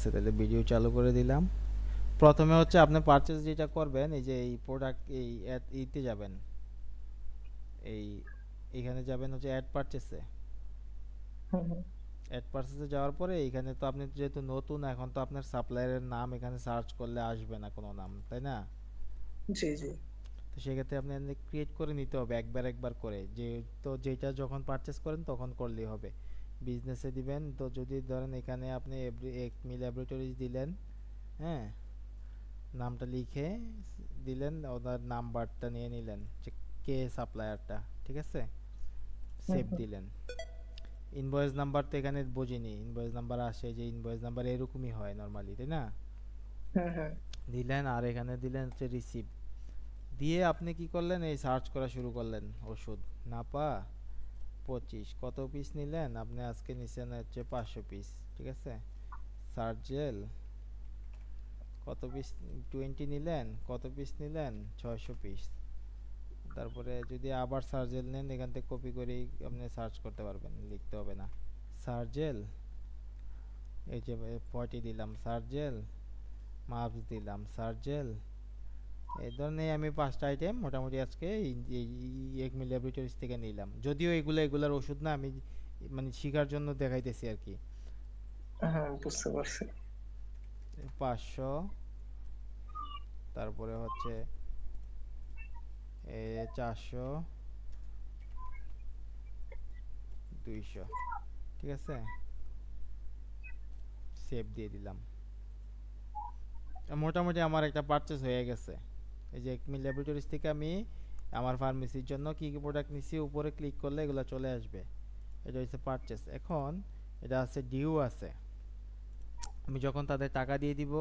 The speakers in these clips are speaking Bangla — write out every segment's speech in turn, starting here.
আছে তাহলে ভিডিও চালু করে দিলাম। প্রথমে হচ্ছে আপনি পারচেজ যেটা করবেন এই যে এই প্রোডাক্ট এই ইতে যাবেন। এই এখানে যাবেন হচ্ছে অ্যাড পারচেসে অ্যাড পারচেসে যাওয়ার পরে এখানে তো আপনি যেহেতু নতুন এখন তো আপনার সাপ্লায়ারের নাম এখানে সার্চ করলে আসবে না কোনো নাম তাই না? জি জি। তো সেক্ষেত্রে আপনি ক্রিয়েট করে নিতে হবে একবার একবার করে। যে তো যেটা যখন পারচেস করেন তখন করলেই হবে। বিজনেসে দিবেন। তো যদি ধরেন এখানে আপনি এভরি এক মিল ল্যাবরেটরিজ দিলেন হ্যাঁ? নামটা লিখে দিলেন ওনার নাম্বারটা নিয়ে নিলেন যে কে সাপ্লায়ারটা ঠিক আছে? সেভ দিলেন। ইনভয়েস নাম্বার তো এখানে বুঝিনি। ইনভয়েস নাম্বার আসে যে ইনভয়েস নাম্বার এরকমই হয় নর্মালি তাই না? হুম হুম দিলেন আর এখানে দিলেন হচ্ছে রিসিভ দিয়ে আপনি কি করলেন? এই সার্চ করা শুরু করলেন ওষুধ। নাপা পঁচিশ, কত পিস নিলেন? আপনি আজকে নিছেন হচ্ছে পাঁচশো পিস ঠিক আছে? সার্জেল কত পিস টোয়েন্টি নিলেন, কত পিস নিলেন? ছয়শো পিস তারপরে যদি আবার সার্জেল নেন, এখান থেকে কপি করেই আপনি সার্চ করতে পারবেন, লিখতে হবে না। সার্জেল এই যে ফর্টি দিলাম সার্জেল মাপস দিলাম সার্জেল এই ধরনের আমি পাঁচটা আইটেম মোটামুটি আজকে এক মিল ল্যাবরেটরিজ থেকে নিলাম। যদিও এগুলো এগুলার ওষুধ না আমি মানে শিখার জন্য দেখাইতেছি আর কি। হ্যাঁ বুঝতে পারছি। পাঁচশো তারপরে হচ্ছে চারশো দুইশো ঠিক আছে? সেভ দিয়ে দিলাম। মোটামুটি আমার একটা পারচেস হয়ে গেছে। এই যে একমি ল্যাবরেটরিজ থেকে আমি আমার ফার্মেসির জন্য কি কি প্রোডাক্ট নিছি, উপরে ক্লিক করলে এগুলো চলে আসবে। এটা হচ্ছে পারচেস এখন এটা আছে ডিউ আছে। আমি যখন তাদের টাকা দিয়ে দিব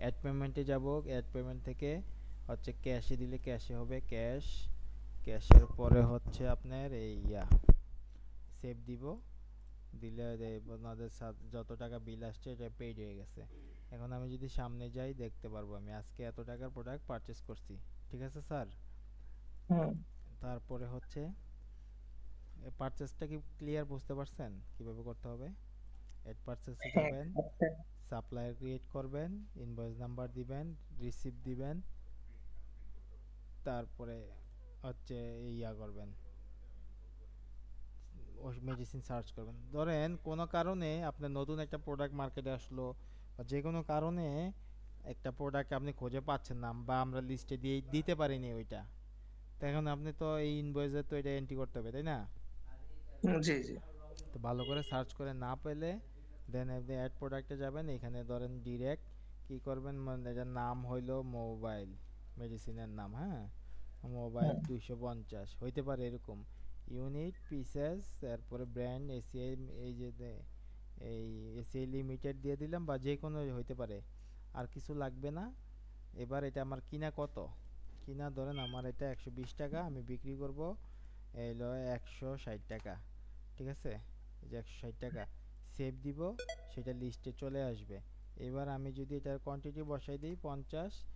অ্যাড পেমেন্টে যাব অ্যাড পেমেন্ট থেকে হচ্ছে ক্যাশে দিলে ক্যাশে হবে ক্যাশ ক্যাশের পরে হচ্ছে আপনার এই ইয়া সেভ দিব। দিলে ওনাদের যত টাকা বিল আসছে, এটা পেইড হয়ে গেছে। এখন আমি যদি সামনে যাই দেখতে পারব আমি আজকে এত টাকার প্রোডাক্ট পারচেস করছি। ঠিক আছে স্যার তারপরে হচ্ছে পারচেসটা কি ক্লিয়ার বুঝতে পারছেন? কীভাবে করতে হবে? এড পারচেসে হ্যাঁ যাবেন। সাপ্লায়ার ক্রিয়েট করবেন ইনভয়েস নাম্বার দিবেন রিসিভ দিবেন তারপরে হচ্ছে ইয়া করবেন মেডিসিন সার্চ করবেন। ধরেন কোনো কারণে আপনার নতুন একটা প্রোডাক্ট মার্কেটে আসলো বা যে কোনো কারণে একটা প্রোডাক্ট আপনি খুঁজে পাচ্ছেন না বা আমরা লিস্টে দিয়ে দিতে পারিনি ওইটা তো এখন আপনি তো এই ইনভয়েসে তো এটা এন্ট্রি করতে হবে তাই না? জি জি। তো ভালো করে সার্চ করে না পেলে দেন আপনি অ্যাড প্রোডাক্টে যাবেন এখানে ধরেন ডিরেক্ট কি করবেন মানে এটার নাম হইল মোবাইল মেডিসিনের নাম হ্যাঁ? মোবাইল হ্যাঁ। দুইশো পঞ্চাশ হইতে পারে এরকম। ইউনিট পিসেস তারপরে ব্র্যান্ড এসিআই এই যে এই এসিআই লিমিটেড দিয়ে দিলাম বা যে কোনো হইতে পারে। আর কিছু লাগবে না। এবার এটা আমার কিনা কত? কিনা ধরেন আমার এটা একশো বিশ টাকা, আমি বিক্রি করব এলো একশো ষাট টাকা। ঠিক আছে? এই যে একশো ষাট টাকা। সেভ দিব, সেটা লিস্টে চলে আসবে। এবার আমি যদি এটার কোয়ান্টিটি বসাই দিই, পঞ্চাশ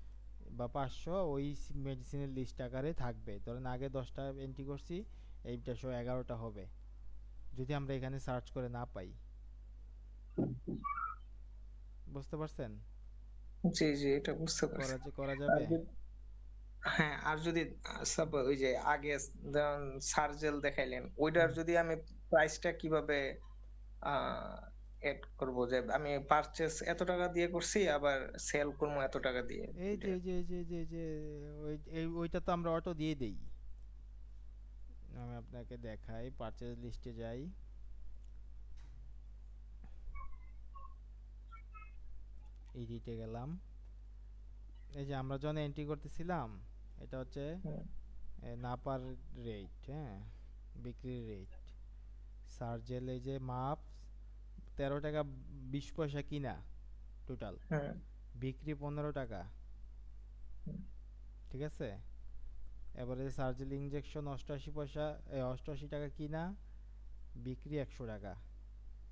বা পাঁচশো, ওই মেডিসিনের লিস্ট আকারে থাকবে। ধরেন আগে দশটা এন্ট্রি করছি, এইটা শো এগারোটা হবে। যদি আমরা এখানে সার্চ করে না পাই। বুঝতে পারছেন? জি জি এটা বুঝতে পারছি। করা যাবে। হ্যাঁ আর যদি ওই যে আগে সার্জেল দেখাইলেন ওইটার যদি আমি প্রাইসটা কীভাবে এড করব? যে আমি পারচেস এত টাকা দিয়ে করছি আবার সেল করব এত টাকা দিয়ে? এই যে যে এই যে এই যে এই যে ওই ওইটা তো আমরা অটো দিয়ে দেই। আমি আপনাকে দেখাই পারচেজ লিস্টে যাই। এডিটে গেলাম। এই যে আমরা যখন এন্ট্রি করতেছিলাম এটা হচ্ছে নাপার রেট হ্যাঁ বিক্রির রেট সার্জেল যে মাপ তেরো টাকা বিশ পয়সা কিনা টোটাল বিক্রি পনেরো টাকা। ঠিক আছে? এবারে সার্জিল ইঞ্জেকশন অষ্টআশি পয়সা অষ্টআশি টাকা কিনা বিক্রি একশো টাকা।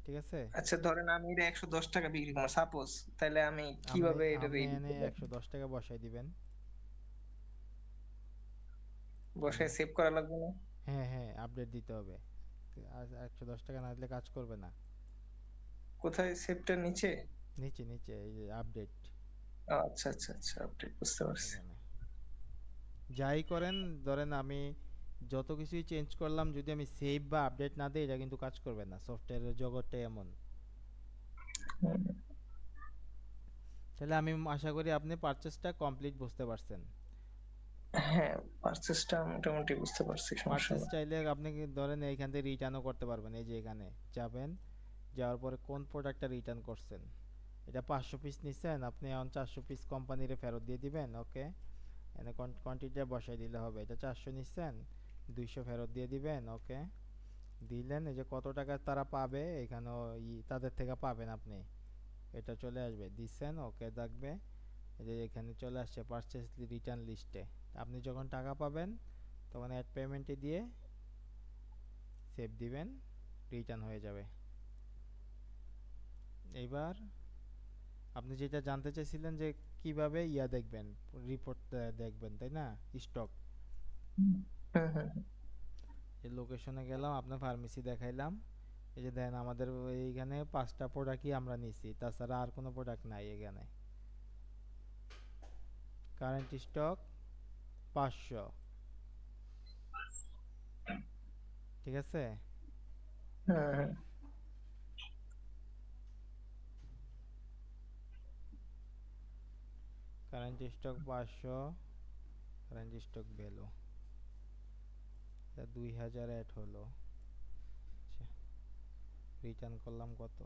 ঠিক আছে? আচ্ছা ধরেন আমি এটা একশো দশ টাকা বিক্রি করব সাপোজ তাহলে আমি কীভাবে এটা রেট এনে একশো দশ টাকা বসাই দিবেন। বসে সেভ করা লাগবে না? হ্যাঁ হ্যাঁ আপডেট দিতে হবে। একশো দশ টাকা না দিলে কাজ করবে না। কোথায় সেভটা নিচে? নিচে নিচে এই যে আপডেট আচ্ছা আচ্ছা আচ্ছা আপডেট বুঝতে পারছি। যাই করেন ধরেন আমি যত কিছুই চেঞ্জ করলাম যদি আমি সেভ বা আপডেট না দিই এটা কিন্তু কাজ করবে না। সফটওয়্যারের জগৎটাই এমন। তাহলে আমি আশা করি আপনি পারচেসটা কমপ্লিট বুঝতে পারছেন। হ্যাঁ পারচেসটা মোটামুটি বুঝতে পারছি সমস্যা চাইলে আপনি ধরেন এইখান থেকে রিটার্নও করতে পারবেন এই যে এখানে যাবেন যাওয়ার পরে কোন প্রোডাক্টটা রিটার্ন করছেন? এটা পাঁচশো পিস নিচ্ছেন আপনি এখন চারশো পিস কোম্পানিরে ফেরত দিয়ে দিবেন ওকে এখানে কোয়ান্টিটিটা বসাই দিলে হবে। এটা চারশো নিচ্ছেন দুইশো ফেরত দিয়ে দিবেন, ওকে? দিলেন, এই যে কত টাকা তারা পাবে, এখানেও তাদের থেকে পাবেন আপনি। এটা চলে আসবে, দিচ্ছেন, ওকে থাকবে এই যে এখানে চলে আসছে পারচেস রিটার্ন লিস্টে আপনি যখন টাকা পাবেন, তখন অ্যাড পেমেন্টে দিয়ে সেভ দিবেন রিটার্ন হয়ে যাবে। এইবার আপনি যেটা জানতে চাইছিলেন যে কীভাবে ইয়া দেখবেন রিপোর্ট দেখবেন, তাই না? স্টক হুম হুম হুম, এই লোকেশনে গেলাম আপনার ফার্মেসি দেখাইলাম। এই যে দেন আমাদের এইখানে পাঁচটা প্রোডাক্টই আমরা নিছি। তাছাড়া আর কোনো প্রোডাক্ট নাই এখানে। কারেন্ট স্টক পাঁচশো। ঠিক আছে? হুম, হুম। কারেন্ট স্টক পাঁচশো কারেন্ট স্টক ভ্যালু দুই হাজার অ্যাড হলো। আচ্ছা রিটার্ন করলাম কত?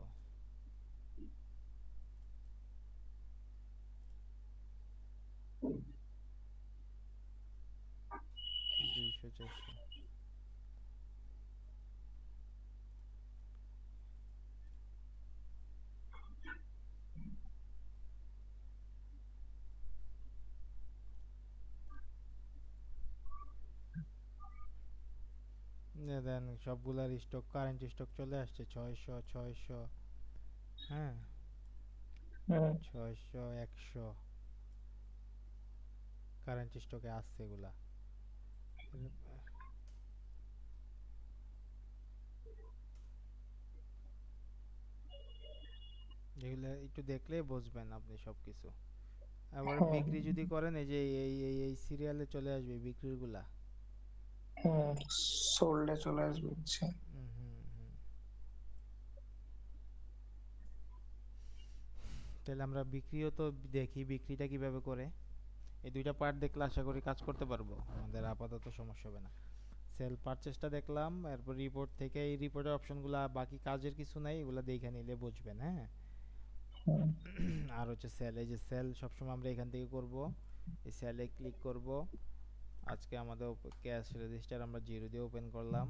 দুইশো চারশো। দেন সবগুলার স্টক কারেন্ট স্টক চলে আসছে ছয়শো ছয়শো। হ্যাঁ? হুম, ছয়শো একশো। কারেন্ট স্টকে আসছে এগুলা। এগুলা একটু দেখলে বুঝবেন আপনি সবকিছু। আবার হ্যাঁ। বিক্রি যদি করেন এই যে এই এই এই সিরিয়ালে চলে আসবে বিক্রিরগুলা। হুম সোল্ডে চলে আসবে হুম। তাহলে আমরা বিক্রিও তো দেখি বিক্রিটা কীভাবে করে? এই দুইটা পার্ট দেখলে আশা করি কাজ করতে পারব। আমাদের আপাতত সমস্যা হবে না। সেল পারচেসটা দেখলাম এরপর রিপোর্ট থেকে এই রিপোর্টের অপশনগুলা বাকি কাজের কিছু নাই এগুলা দেখে নিলে বুঝবেন হ্যাঁ? আর হচ্ছে সেল এই যে সেল সবসময় আমরা এখান থেকে করব। এই সেলে ক্লিক করব। আজকে আমাদের ক্যাশ রেজিস্টার আমরা জিরো দিয়ে ওপেন করলাম।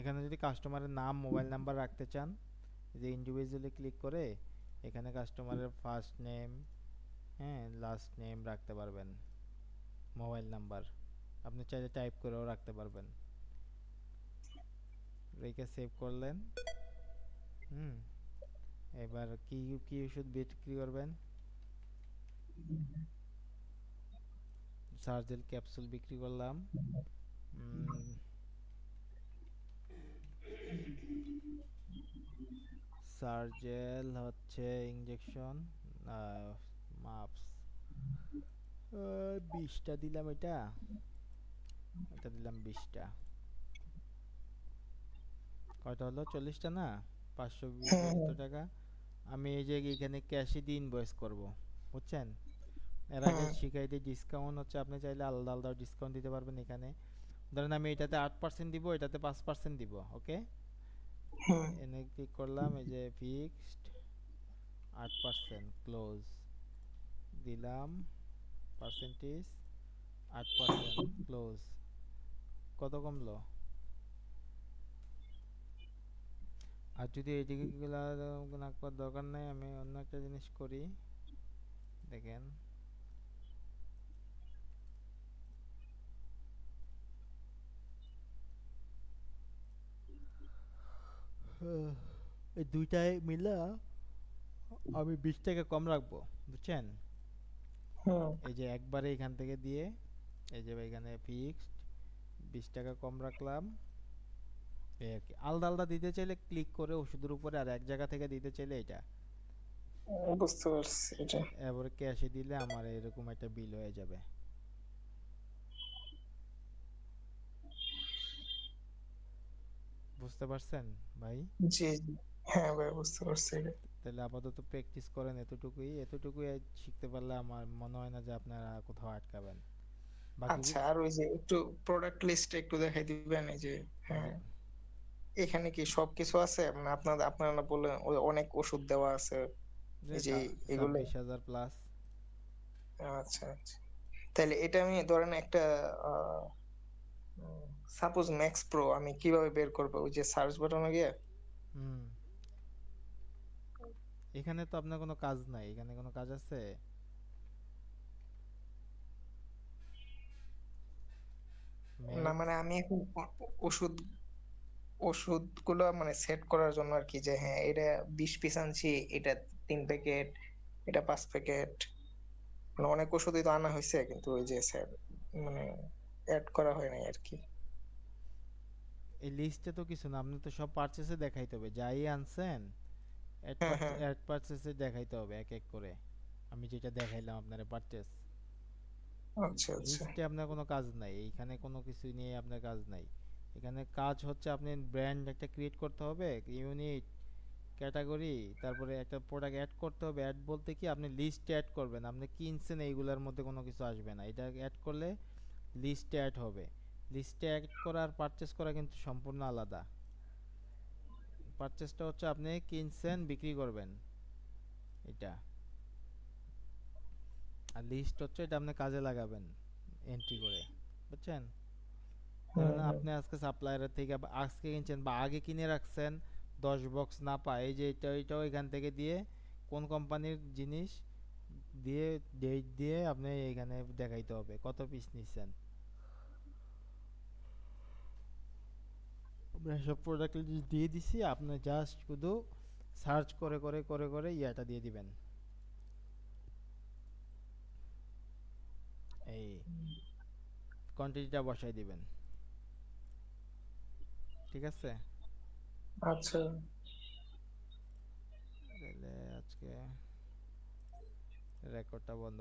এখানে যদি কাস্টমারের নাম মোবাইল নাম্বার রাখতে চান, যে ইন্ডিভিজুয়ালি ক্লিক করে এখানে কাস্টমারের ফার্স্ট নেম হ্যাঁ লাস্ট নেম রাখতে পারবেন মোবাইল নাম্বার আপনি চাইলে টাইপ করেও রাখতে পারবেন। রেখে সেভ করলেন। হুম। এবার কি কি ওষুধ বিক্রি করবেন? সার্জেল ক্যাপসুল বিক্রি করলাম। সার্জেল হচ্ছে ইঞ্জেকশন মাপস। বিশটা দিলাম এটা। এটা দিলাম বিশটা। কয়টা হলো? চল্লিশটা না? পাঁচশো হ্যাঁ, টাকা। আমি এই যে এখানে ক্যাশে দিয়ে ইনভয়েস করব বুঝছেন? এর আগে হ্যাঁ। শিখাইতে ডিসকাউন্ট হচ্ছে আপনি চাইলে আলাদা আলাদা ডিসকাউন্ট দিতে পারবেন এখানে। ধরেন আমি এটাতে আট পার্সেন্ট দিব এটাতে পাঁচ পার্সেন্ট দিব ওকে এনে ক্লিক করলাম এই যে ফিক্সড আট পার্সেন্ট ক্লোজ দিলাম পার্সেন্টেজ আট পার্সেন্ট ক্লোজ কত কমলো? আর যদি এইদিকে নাকবার দরকার নাই আমি অন্য একটা জিনিস করি। দেখেন। এই দুইটায় মিলা আমি বিশ টাকা কম রাখব বুঝছেন? হুম, এই যে একবারে এখান থেকে দিয়ে এই যে এখানে ফিক্সড বিশ টাকা কম রাখলাম। এই আর কি। আলাদা আলাদা দিতে চাইলে ক্লিক করে ওষুধের উপরে আর এক জায়গা থেকে দিতে চাইলে এটা। বুঝতে পারছি এটা। এবারে ক্যাশে দিলে আমার এরকম একটা বিল হয়ে যাবে। বুঝতে পারছেন ভাই? জি হ্যাঁ ভাই বুঝতে পারছি। তাহলে আপাতত প্র্যাকটিস করেন এতটুকুই। এতটুকুই শিখতে পারলে আমার মনে হয় না যে আপনারা কোথাও আটকাবেন। আচ্ছা আর ওই যে একটু প্রোডাক্ট লিস্ট একটু দেখাই দিবেন এই যে হ্যাঁ। এখানে কি সবকিছু আছে? মানে আপনারা না বললেন অনেক ওষুধ দেওয়া আছে। যে এগুলো। প্লাস আচ্ছা আচ্ছা। তাহলে এটা আমি ধরেন একটা সাপোজ ম্যাক্স প্রো আমি কীভাবে বের করব? ওই যে সার্চ বাটনে গিয়ে? হুম। এখানে তো আপনার কোনো কাজ নাই। এখানে কোনো কাজ আছে? না মানে আমি এখন ওষুধ ওষুধগুলো মানে সেট করার জন্য আর কি যে হ্যাঁ এটা বিশ পিস আনছি এটা তিন প্যাকেট এটা পাঁচ প্যাকেট মানে অনেক ওষুধই তো আনা হয়েছে কিন্তু ওই যে স্যার মানে অ্যাড করা হয় নাই আর কি এই লিস্টে তো কিছু না আপনি তো সব পারচেসে দেখাইতে হবে। যাই আনছেন অ্যাড হ্যাঁ, হ্যাঁ। পারচেসে দেখাইতে হবে এক এক করে। আমি যেটা দেখাইলাম আপনার পারচেস আচ্ছা আচ্ছা। লিস্টে আপনার কোনো কাজ নাই এইখানে কোনো কিছু নিয়ে আপনার কাজ নাই। এখানে কাজ হচ্ছে আপনি ব্র্যান্ড একটা ক্রিয়েট করতে হবে ইউনিট ক্যাটাগরি তারপরে একটা প্রোডাক্ট অ্যাড করতে হবে। অ্যাড বলতে কি আপনি লিস্টে অ্যাড করবেন, আপনি কিনছেন এইগুলোর মধ্যে কোনো কিছু আসবে না। এটা অ্যাড করলে লিস্টে অ্যাড হবে। লিস্টে অ্যাড করা আর পারচেস করা কিন্তু সম্পূর্ণ আলাদা। পারচেসটা হচ্ছে আপনি কিনছেন, বিক্রি করবেন। এটা। আর লিস্ট হচ্ছে এটা আপনি কাজে লাগাবেন এন্ট্রি করে। বুঝছেন? হুম, আপনি আজকে সাপ্লায়ারের থেকে আজকে কিনছেন বা আগে কিনে রাখছেন দশ বক্স না পায় এই যে এটা এটাও এখান থেকে দিয়ে কোন কোম্পানির জিনিস দিয়ে ডেট দিয়ে আপনি এখানে দেখাইতে হবে কত পিস নিচ্ছেন আমরা সব প্রোডাক্ট দিয়ে দিছি আপনি জাস্ট শুধু সার্চ করে করে করে করে ইয়াটা দিয়ে দিবেন। এই কোয়ান্টিটিটা বসাই দিবেন। ঠিক আছে? আচ্ছা। তাহলে আজকে রেকর্ডটা বন্ধ